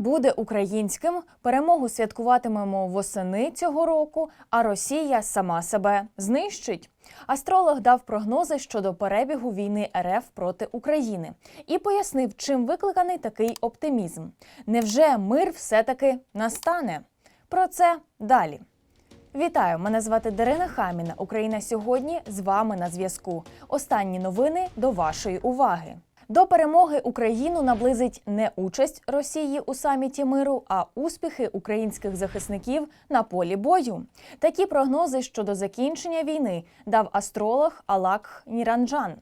буде українським. Перемогу святкуватимемо восени цього року, а Росія сама себе знищить. Астролог дав прогнози щодо перебігу війни РФ проти України і пояснив, чим викликаний такий оптимізм. Невже мир все-таки настане? Про це далі. Вітаю! Мене звати Дарина Хаміна. Україна сьогодні з вами на зв'язку. Останні новини до вашої уваги. До перемоги Україну наблизить не участь Росії у саміті миру, а успіхи українських захисників на полі бою. Такі прогнози щодо закінчення війни дав астролог Алак Ніранджан.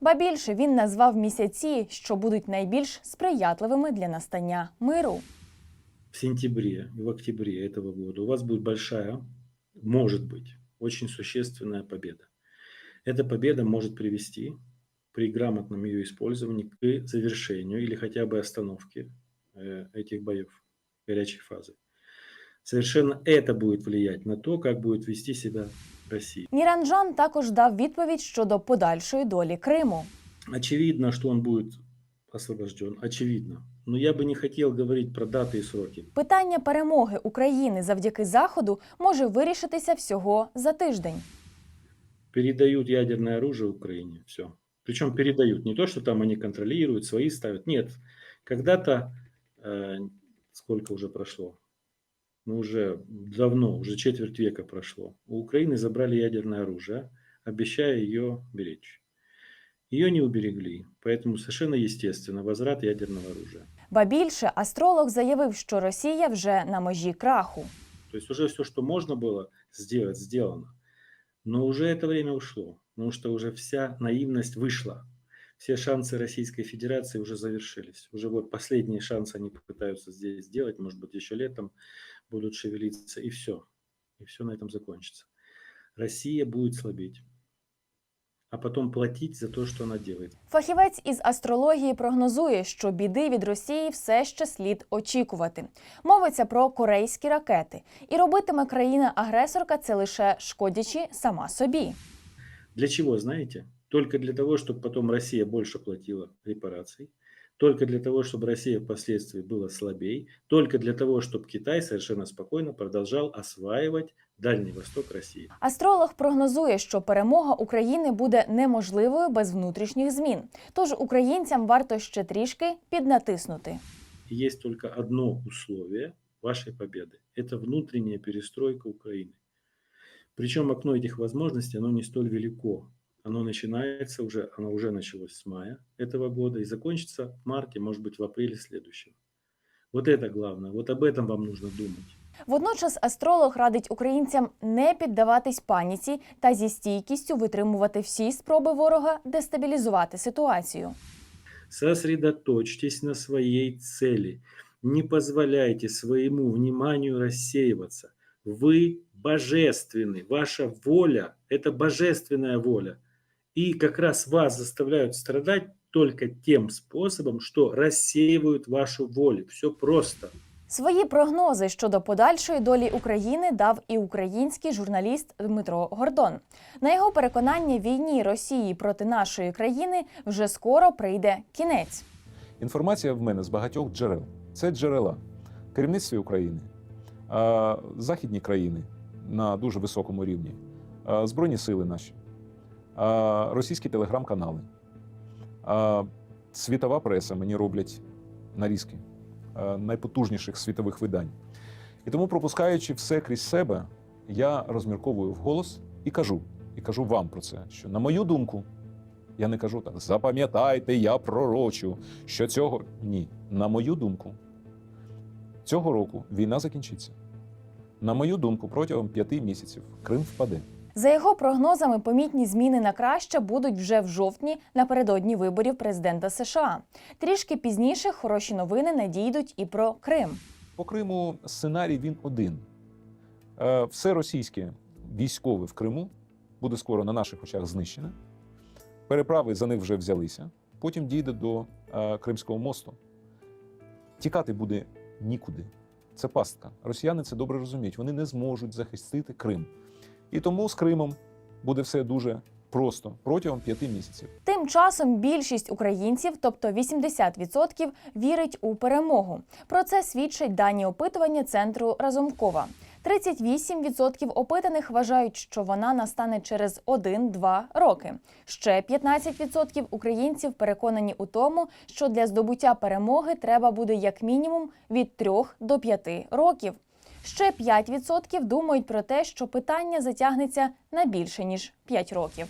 Ба більше він назвав місяці, що будуть найбільш сприятливими для настання миру. в сентябре и в октябре этого года у вас будет большая, может быть, очень существенная победа. Эта победа может привести при грамотном ее использовании к завершению или хотя бы остановке э, этих боев, горячей фазы. Совершенно это будет влиять на то, как будет вести себя Россия. Ніранджан також дав відповідь щодо подальшої долі Криму. Очевидно, что он будет освобожден, очевидно. Но я бы не хотел говорить про даты и сроки. Питання перемоги України завдяки заходу може вирішитися всього за тиждень. передают ядерное оружие Украине. Все. Причем передают не то, что там они контролируют, свои ставят. Нет. Когда-то, э, сколько уже прошло? Ну, уже давно, уже четверть века прошло. У Украины забрали ядерное оружие, обещая ее беречь. Ее не уберегли, поэтому совершенно естественно возврат ядерного оружия. Ба більше астролог заявив, що Росія вже на межі краху. То есть уже все, что можно было сделать, сделано. Но уже это время ушло, потому что уже вся наивность вышла. Все шансы Российской Федерации уже завершились. Уже вот последние шансы они попытаются здесь сделать, может быть, еще летом будут шевелиться, и все. И все на этом закончится. Россия будет слабеть, а потом платить за то, что она делает. Фахівець із астрології прогнозує, що біди від Росії все ще слід очікувати. Мовиться про корейські ракети, і робитиме країна-агресорка це лише шкодячи сама собі. Для чего, знаете? Только для того, чтобы потом Россия больше платила репараций, только для того, чтобы Россия впоследствии была слабей, только для того, чтобы Китай совершенно спокойно продолжал осваивать Дальний Восток России. Астролог прогнозує, що перемога України буде неможливою без внутрішніх змін. Тож українцям варто ще трішки піднатиснути. И есть только одно условие вашей победы. Это внутренняя перестройка Украины. Причем окно этих возможностей, оно не столь велико. Оно начинается уже, оно уже началось с мая этого года и закончится в марте, может быть, в апреле следующего. Вот это главное. Вот об этом вам нужно думать. Водночас астролог радить українцям не піддаватись паніці та зі стійкістю витримувати всі спроби ворога дестабілізувати ситуацію. Сосредоточьтесь на своей цели. Не позволяйте своему вниманию рассеиваться. Вы божественны. Ваша воля – это божественная воля. И как раз вас заставляют страдать только тем способом, что рассеивают вашу волю. Все просто. Свої прогнози щодо подальшої долі України дав і український журналіст Дмитро Гордон. На його переконання, війні Росії проти нашої країни вже скоро прийде кінець. Інформація в мене з багатьох джерел. Це джерела керівництві України, а, західні країни на дуже високому рівні, Збройні сили наші, російські телеграм-канали, світова преса мені роблять нарізки найпотужніших світових видань. І тому, пропускаючи все крізь себе, я розмірковую вголос і кажу, і кажу вам про це, що на мою думку, я не кажу так, запам'ятайте, я пророчу, що цього ні. На мою думку, цього року війна закінчиться. На мою думку, протягом п'яти місяців Крим впаде. За його прогнозами, помітні зміни на краще будуть вже в жовтні напередодні виборів президента США. Трішки пізніше хороші новини надійдуть і про Крим. По Криму сценарій він один. Е, Все російське військове в Криму буде скоро на наших очах знищене. Переправи за них вже взялися. Потім дійде до е, Кримського мосту. Тікати буде нікуди. Це пастка. Росіяни це добре розуміють. Вони не зможуть захистити Крим. І тому з Кримом буде все дуже Просто протягом п'яти місяців. Тим часом більшість українців, тобто 80%, вірить у перемогу. Про це свідчать дані опитування центру Разумкова. 38% опитаних вважають, що вона настане через 1-2 роки. Ще 15% українців переконані у тому, що для здобуття перемоги треба буде як мінімум від 3 до 5 років. Ще 5% думають про те, що питання затягнеться на більше ніж 5 років.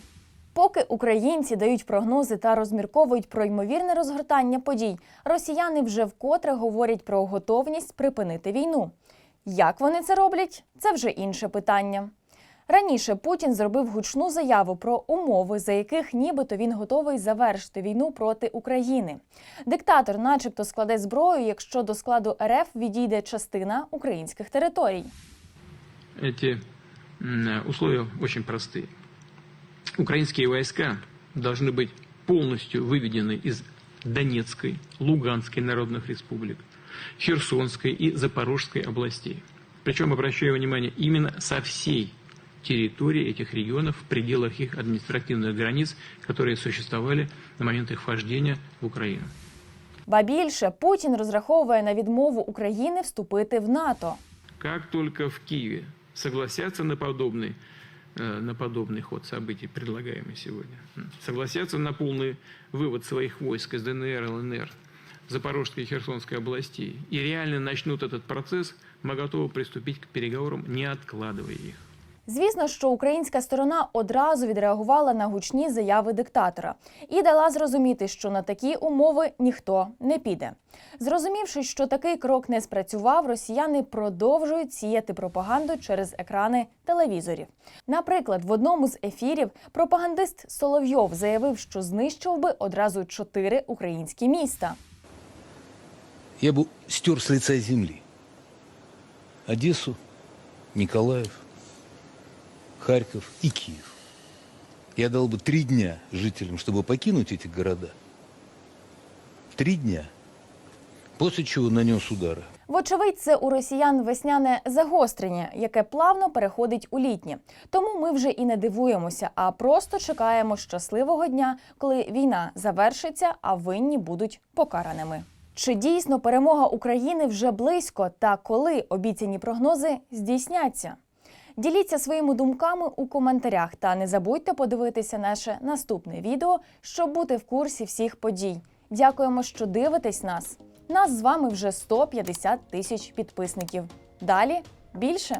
Поки українці дають прогнози та розмірковують про ймовірне розгортання подій, росіяни вже вкотре говорять про готовність припинити війну. Як вони це роблять, це вже інше питання. Раніше Путін зробив гучну заяву про умови, за яких нібито він готовий завершити війну проти України. Диктатор, начебто, складе зброю, якщо до складу РФ відійде частина українських територій. Эти м, условия очень простые. Украинские войска должны быть полностью выведены из Донецкой, Луганской народных республик, Херсонской и Запорожской областей. Причем, обращаю внимание, именно со всей территории этих регионов в пределах их административных границ, которые существовали на момент их вхождения в Украину. Ба більше Путін розраховує на відмову України вступити в НАТО. Как только в Киеве согласятся на подобный, э, на подобный ход событий, предлагаемый сегодня, м, согласятся на полный вывод своих войск из ДНР, ЛНР, Запорожской и Херсонской областей и реально начнут этот процесс, мы готовы приступить к переговорам, не откладывая их. Звісно, що українська сторона одразу відреагувала на гучні заяви диктатора і дала зрозуміти, що на такі умови ніхто не піде. Зрозумівши, що такий крок не спрацював, росіяни продовжують сіяти пропаганду через екрани телевізорів. Наприклад, в одному з ефірів пропагандист Соловйов заявив, що знищив би одразу чотири українські міста. я бы стер с лица земли Одессу, Николаев, Харьков и Киев. Я дал бы три дня жителям, чтобы покинуть эти города. Три дня. После чего нанес удары. Вочевидь, це у росіян весняне загострення, яке плавно переходить у літнє. Тому ми вже і не дивуємося, а просто чекаємо щасливого дня, коли війна завершиться, а винні будуть покараними. Чи дійсно перемога України вже близько, та коли обіцяні прогнози здійсняться? Діліться своїми думками у коментарях та не забудьте подивитися наше наступне відео, щоб бути в курсі всіх подій. Дякуємо, що дивитесь нас. Нас з вами вже 150 тисяч підписників. Далі більше.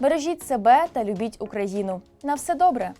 Бережіть себе та любіть Україну. На все добре!